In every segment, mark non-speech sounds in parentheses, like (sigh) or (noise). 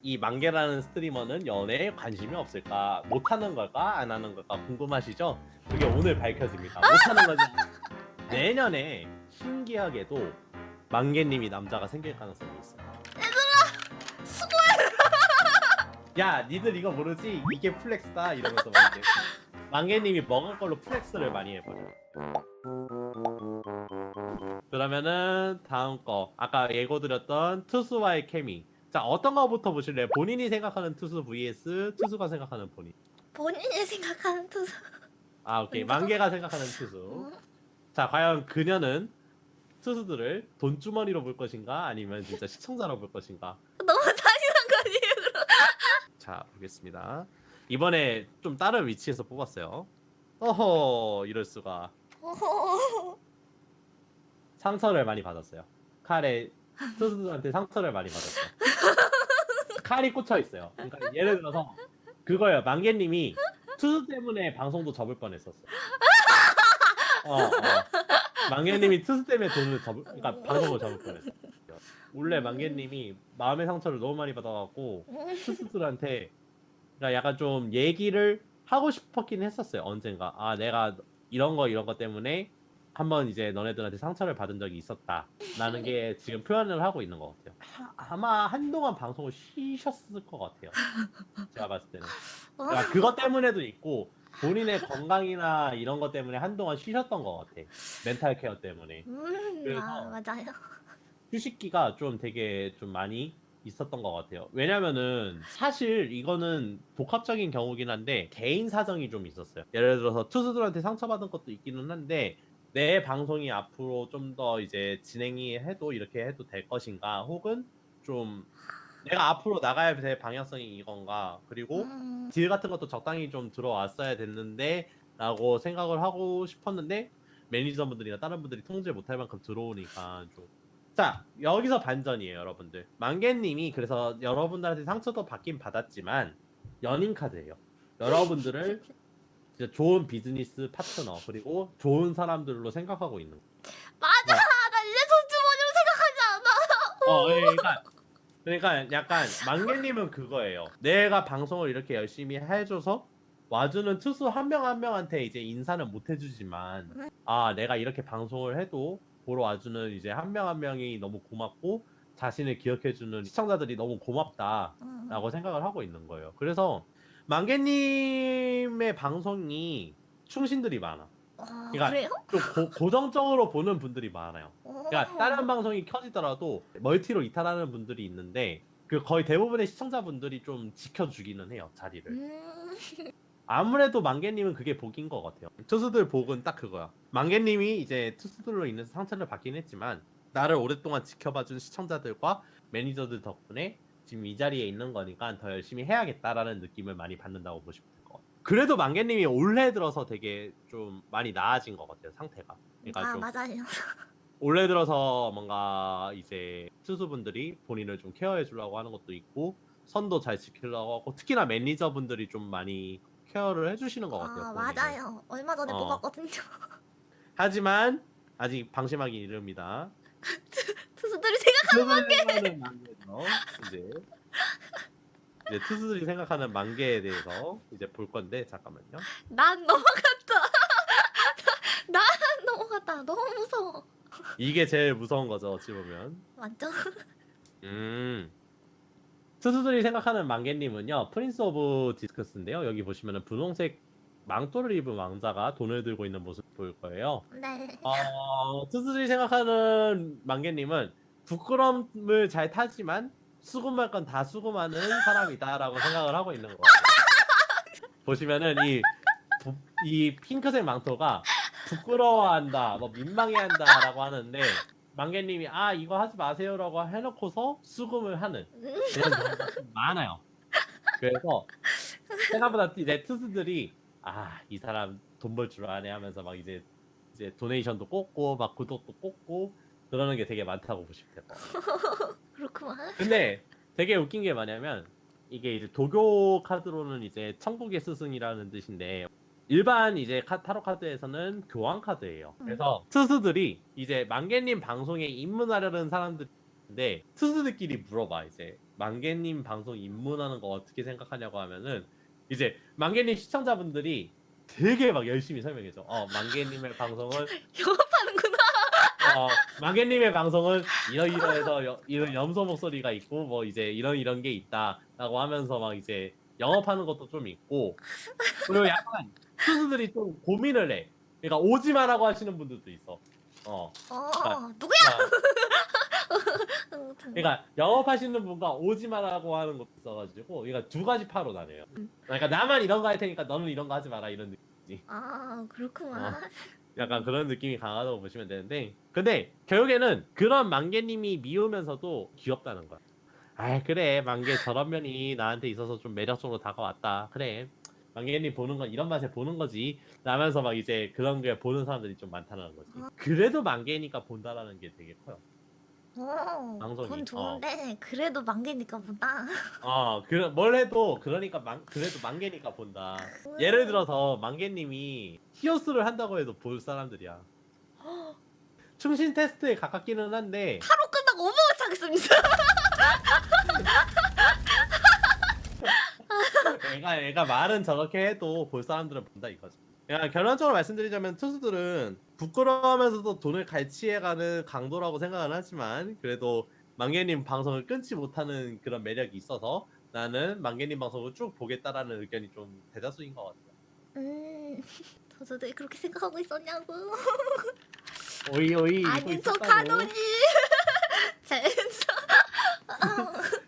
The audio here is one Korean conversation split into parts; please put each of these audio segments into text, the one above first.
이 만개라는 스트리머는 연애에 관심이 없을까? 못하는 걸까? 안 하는 걸까? 궁금하시죠? 그게 오늘 밝혀집니다. 못하는 거지. 내년에 신기하게도 만개님이 남자가 생길 가능성이 있어요. 얘들아 수고해 야, 니들 이거 모르지? 이게 플렉스다 이러면서 막 이제 만개님이 먹은 걸로 플렉스를 많이 해버려. 그러면은 다음 거 아까 예고드렸던 투수와의 케미. 자 어떤 거부터 보실래요? 본인이 생각하는 투수 vs 투수가 생각하는 본인. 본인이 생각하는 투수 아 오케이? 만개가 생각하는 투수. 자 과연 그녀는 투수들을 돈주머니로 볼 것인가 아니면 진짜 시청자로 볼 것인가? 너무 잔인한 거 아니에요 그럼 (laughs) 자 보겠습니다. 이번에 좀 다른 위치에서 뽑았어요. 어허 이럴 수가 어허. 상처를 많이 받았어요. 칼에 투수들한테 상처를 많이 받았어요. 칼이 꽂혀 있어요. 그러니까 예를 들어서 그거예요. 만개님이 투수 때문에 방송도 접을 뻔했었어. 어, 어. 만개님이 투수 때문에 돈을 접을, 그러니까 방송을 접을 뻔했어. 원래 만개님이 마음의 상처를 너무 많이 받아갖고 투수들한테 그러니까 약간 좀 얘기를 하고 싶었긴 했었어요. 언젠가 아 내가 이런 거 이런 거 때문에 한번 이제 너네들한테 상처를 받은 적이 있었다라는 게 지금 표현을 하고 있는 것 같아요. 하- 아마 한동안 방송을 쉬셨을 것 같아요. 제가 봤을 때는. 그러니까 그것 때문에도 있고 본인의 건강이나 이런 것 때문에 한동안 쉬셨던 것 같아. 멘탈 케어 때문에. 음, 아, 맞아요 휴식기가 좀 되게 좀 많이 있었던 것 같아요. 왜냐면은 사실 이거는 복합적인 경우긴 한데 개인 사정이 좀 있었어요. 예를 들어서 투수들한테 상처받은 것도 있기는 한데 내 방송이 앞으로 좀 더 이제 진행이 해도 이렇게 해도 될 것인가? 혹은 좀 내가 앞으로 나가야 될 방향성이 이건가? 그리고 음, 딜 같은 것도 적당히 좀 들어왔어야 됐는데 라고 생각을 하고 싶었는데 매니저분들이나 다른 분들이 통제 못할 만큼 들어오니까 좀. 자 여기서 반전이에요 여러분들. 만개님이 그래서 여러분들한테 상처도 받긴 받았지만 연인 카드예요. 여러분들을 (laughs) 진짜 좋은 비즈니스 파트너 그리고 좋은 사람들로 생각하고 있는 맞아 어. 나 이제 돈주머니로 생각하지 않아 어, 예, 그러니까 그러니까 약간 만개님은 그거예요. 내가 방송을 이렇게 열심히 해줘서 와주는 투수 한 명 한 명한테 이제 인사는 못 해주지만 아 내가 이렇게 방송을 해도 보러 와주는 이제 한 명 한 명이 너무 고맙고 자신을 기억해주는 시청자들이 너무 고맙다라고 음, 생각을 하고 있는 거예요. 그래서 만개님의 방송이 충신들이 많아. 어, 그러니까 그래요? 좀 고, 고정적으로 보는 분들이 많아요. 그러니까 어. 다른 방송이 켜지더라도 멀티로 이탈하는 분들이 있는데 그 거의 대부분의 시청자분들이 좀 지켜주기는 해요 자리를. 음, (laughs) 아무래도 만개님은 그게 복인 것 같아요. 투수들 복은 딱 그거야. 만개님이 이제 투수들로 인해서 상처를 받긴 했지만 나를 오랫동안 지켜봐준 시청자들과 매니저들 덕분에 지금 이 자리에 있는 거니까 더 열심히 해야겠다라는 느낌을 많이 받는다고 보시면 될 것 같아요. 그래도 만개님이 올해 들어서 되게 좀 많이 나아진 것 같아요 상태가. 그러니까 아 좀 맞아요 올해 들어서 뭔가 이제 투수분들이 본인을 좀 케어해 주려고 하는 것도 있고 선도 잘 지키려고 하고 특히나 매니저분들이 좀 많이 케어를 해주시는 것 같아요. 아 본인을. 맞아요 얼마 전에 어. 뽑았거든요 하지만 아직 방심하기 이릅니다. (laughs) 투수들이 생각 투수들이 생각하는 만개죠. 이제 이제 투수들이 생각하는 만개에 대해서 이제 볼 건데 잠깐만요. 난 넘어갔다 (laughs) 난 넘어갔다 너무 무서워 이게 제일 무서운 거죠 어찌 보면. 완전 음. 투수들이 생각하는 만개님은요 프린스 오브 디스크스인데요 여기 보시면은 분홍색 망토를 입은 왕자가 돈을 들고 있는 모습 보일 거예요. 네. 어, 투수들이 생각하는 만개님은 부끄러움을 잘 타지만 수금할 건 다 수금하는 사람이다라고 (laughs) 생각을 하고 있는 거 같아요. 보시면은 이, 부- 이 핑크색 망토가 부끄러워한다 뭐 민망해한다라고 하는데 만개님이 아 이거 하지 마세요라고 해놓고서 수금을 하는 경우가 좀 (laughs) 많아요. 그래서 생각보다 이제 투수들이 아 이 사람 돈 벌 줄 아네 하면서 막 이제 이제 도네이션도 꽂고 막 구독도 꽂고 그러는 게 되게 많다고 보시면 돼요. (laughs) 그렇구만 근데 되게 웃긴 게 뭐냐면 이게 이제 도교 카드로는 이제 천국의 스승이라는 뜻인데 일반 이제 카, 타로 카드에서는 교환 카드예요. 그래서 투수들이 이제 만개님 방송에 입문하려는 사람들인데 투수들끼리 물어봐 이제 만개님 방송 입문하는 거 어떻게 생각하냐고 하면은 이제 만개님 시청자분들이 되게 막 열심히 설명해줘. 어 만개님의 방송은 (laughs) 영업하는구나. 어, 만개님의 방송은 이러이러해서 여- 이런 염소 목소리가 있고 뭐 이제 이런 이런 게 있다라고 하면서 막 이제 영업하는 것도 좀 있고 그리고 약간 투수들이 좀 고민을 해. 그러니까 오지 마라고 하시는 분들도 있어. 어. 어 아. 누구야? 참. (laughs) 그러니까 영업하시는 분과 오지 마라고 하는 것도 있어가지고 그러니까 두 가지 파로 나뉘어요. 그러니까 나만 이런 거 할 테니까 너는 이런 거 하지 마라 이런 느낌. 아 그렇구만. 어. 약간 그런 느낌이 강하다고 보시면 되는데 근데 결국에는 그런 만개님이 미우면서도 귀엽다는 거야. 아 그래. 만개 저런 면이 나한테 있어서 좀 매력적으로 다가왔다. 그래. 만개님 보는 건 이런 맛에 보는 거지. 라면서 막 이제 그런 게 보는 사람들이 좀 많다는 거지. 그래도 만개니까 본다라는 게 되게 커요 어, 방송이, 그건 좋은데 그래도 만개니까 보다. 어뭘 해도 그러니까 만, 그래도 만개니까 본다 예를 들어서 만개님이 히오스를 한다고 해도 볼 사람들이야 (gasps) 충신 테스트에 가깝기는 한데 하루 끝나고 오버워치 하겠습니다. (laughs) 애가 애가 말은 저렇게 해도 볼 사람들은 본다 이거죠. 그냥 결론적으로 말씀드리자면 투수들은 부끄러워하면서도 돈을 갈취해가는 강도라고 생각은 하지만 그래도 만개님 방송을 끊지 못하는 그런 매력이 있어서 나는 만개님 방송을 쭉 보겠다라는 의견이 좀 대다수인 것 같아요. 음, (laughs) 저도 그렇게 생각하고 있었냐고. (laughs) 오이 오이 아닌 있었다고 척하더니. 젠장.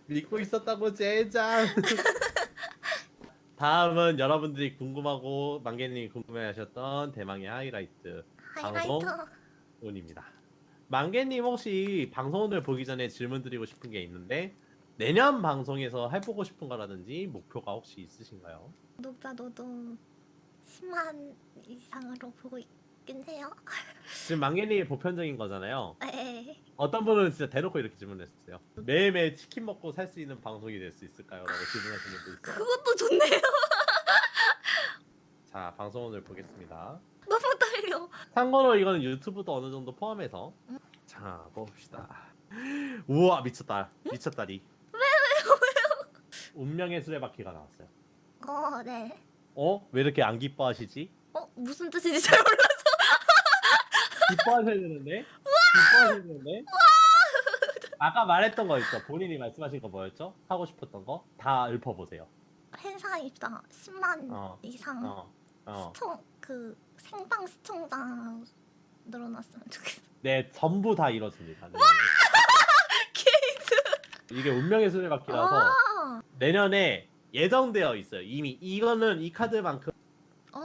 믿고 있었다고 젠장. (laughs) 다음은 여러분들이 궁금하고 만개님이 궁금해하셨던 대망의 하이라이트. 하이라이터. 운입니다. 만개님 혹시 방송을 보기 전에 질문 드리고 싶은 게 있는데 내년 방송에서 해보고 싶은 거라든지 목표가 혹시 있으신가요? 구독자 너도 10만 이상으로 보고 있 긴 해요. (laughs) 지금 만개님이 보편적인 거잖아요. 네. 어떤 분은 진짜 대놓고 이렇게 질문했어요. 매일매일 치킨 먹고 살 수 있는 방송이 될 수 있을까요? 라고 질문하시는 분 있어요. 그것도 좋네요. 자, 방송을 보겠습니다. 너무 떨려. 참고로 이거는 유튜브도 어느 정도 포함해서 자, 봅시다. 우와, 미쳤다. 미쳤다리. 왜, 왜요, 왜요? 운명의 수레바퀴가 나왔어요. 어, 네. 어? 왜 이렇게 안 기뻐하시지? 어, 무슨 뜻인지 잘 몰라. 기뻐하셔야 되는데? 기뻐하셔야 되는데? 아까 말했던 거 있죠? 본인이 말씀하신 거 뭐였죠? 하고 싶었던 거? 다 읊어보세요. 회사 입사 10만 어, 이상 어, 어. 시청 그 생방 시청자 늘어났으면 좋겠어. 네, 전부 다 이뤄집니다. 네. 케이스. (laughs) 이게 운명의 수레바퀴라서 아, 내년에 예정되어 있어요. 이미 이거는 이 카드만큼 어,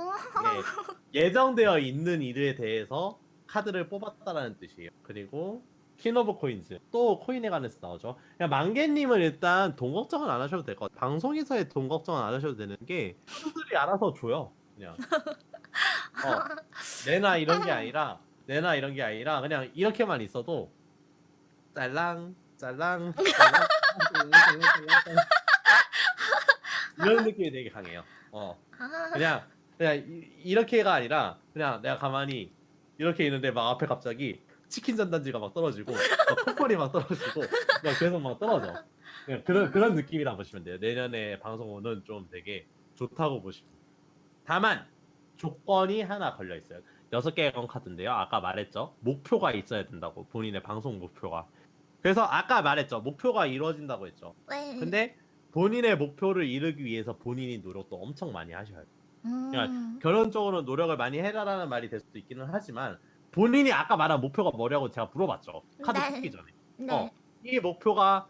네, 예정되어 있는 일에 대해서 카드를 뽑았다라는 뜻이에요. 그리고 퀸 오브 코인즈 또 코인에 관해서 나오죠. 그냥 만개님은 일단 돈 걱정은 안 하셔도 될 것 같아요. 방송에서의 돈 걱정은 안 하셔도 되는 게 투수들이 알아서 줘요. 그냥 어, 내나 이런 게 아니라 내나 이런 게 아니라 그냥 이렇게만 있어도 짤랑 짤랑 짤랑 이런 느낌이 되게 강해요. 어. 아, 그냥 그냥 이- 이렇게가 아니라 그냥 내가 가만히 이렇게 있는데 막 앞에 갑자기 치킨 전단지가 막 떨어지고 막 콧볼이 막 떨어지고 막 계속 막 떨어져. 그냥 그런 그런 느낌이라 보시면 돼요. 내년에 방송은 좀 되게 좋다고 보시면. 다만 조건이 하나 걸려 있어요. 여섯 개의 건 카드인데요. 아까 말했죠. 목표가 있어야 된다고 본인의 방송 목표가. 그래서 아까 말했죠. 목표가 이루어진다고 했죠. 네. 근데 본인의 목표를 이루기 위해서 본인이 노력도 엄청 많이 하셔야 돼요. 음, 결론적으로 노력을 많이 해라라는 말이 될 수도 있기는 하지만 본인이 아까 말한 목표가 뭐냐고 제가 물어봤죠. 카드 네. 뽑기 전에. 네. 어. 이 목표가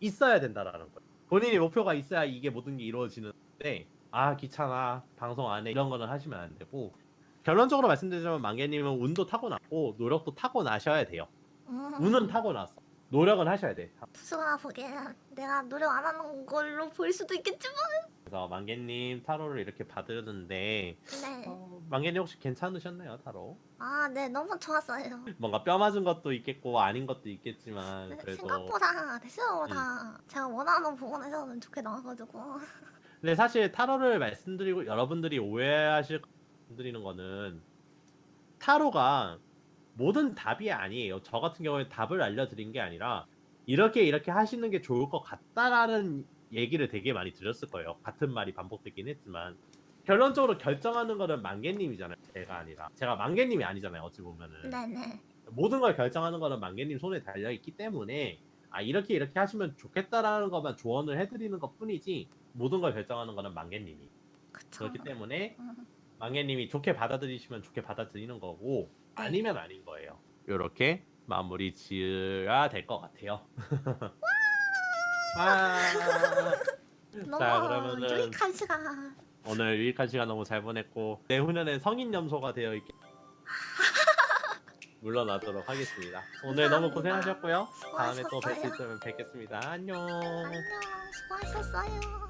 있어야 된다라는 거예요. 본인이 목표가 있어야 이게 모든 게 이루어지는데 아 귀찮아 방송 안해 이런 거는 하시면 안 되고 결론적으로 말씀드리자면 만개님은 운도 타고났고 노력도 타고나셔야 돼요. 음, 운은 타고났어. 노력은 하셔야 돼. 투수가 보기에는 내가 노력 안 하는 걸로 보일 수도 있겠지만. 그래서 만개님 타로를 이렇게 받으는데 네. 어, 만개님 혹시 괜찮으셨나요 타로? 아, 네, 너무 좋았어요. (laughs) 뭔가 뼈 맞은 것도 있겠고 아닌 것도 있겠지만 네, 그래도 생각보다 대체적으로 제가 원하는 부분에서는 좋게 나와가지고. (laughs) 근데 사실 타로를 말씀드리고 여러분들이 오해하실 드리는 거는 타로가 모든 답이 아니에요. 저 같은 경우에 답을 알려드린 게 아니라 이렇게 이렇게 하시는 게 좋을 것 같다라는 얘기를 되게 많이 드렸을 거예요. 같은 말이 반복되긴 했지만 결론적으로 결정하는 거는 만개님이잖아요. 제가 아니라 제가 만개님이 아니잖아요. 어찌 보면은 네네. 모든 걸 결정하는 거는 만개님 손에 달려 있기 때문에 아 이렇게 이렇게 하시면 좋겠다라는 것만 조언을 해드리는 것 뿐이지 모든 걸 결정하는 거는 만개님이 그쵸. 그렇기 때문에 음. 망개님이 좋게 받아들이시면 좋게 받아들이는 거고 아니면 아닌 거예요. 이렇게 마무리 지어야 될 것 같아요. 와. 너무 (laughs) 자 그러면은 유익한 시간. 오늘 유익한 시간 너무 잘 보냈고 내후년엔 성인 염소가 되어 있게 (laughs) 물러나도록 하겠습니다. 오늘 너무 고생하셨고요. 다음에 또 뵐 수. 있으면 뵙겠습니다. 안녕. 안녕. 수고하셨어요.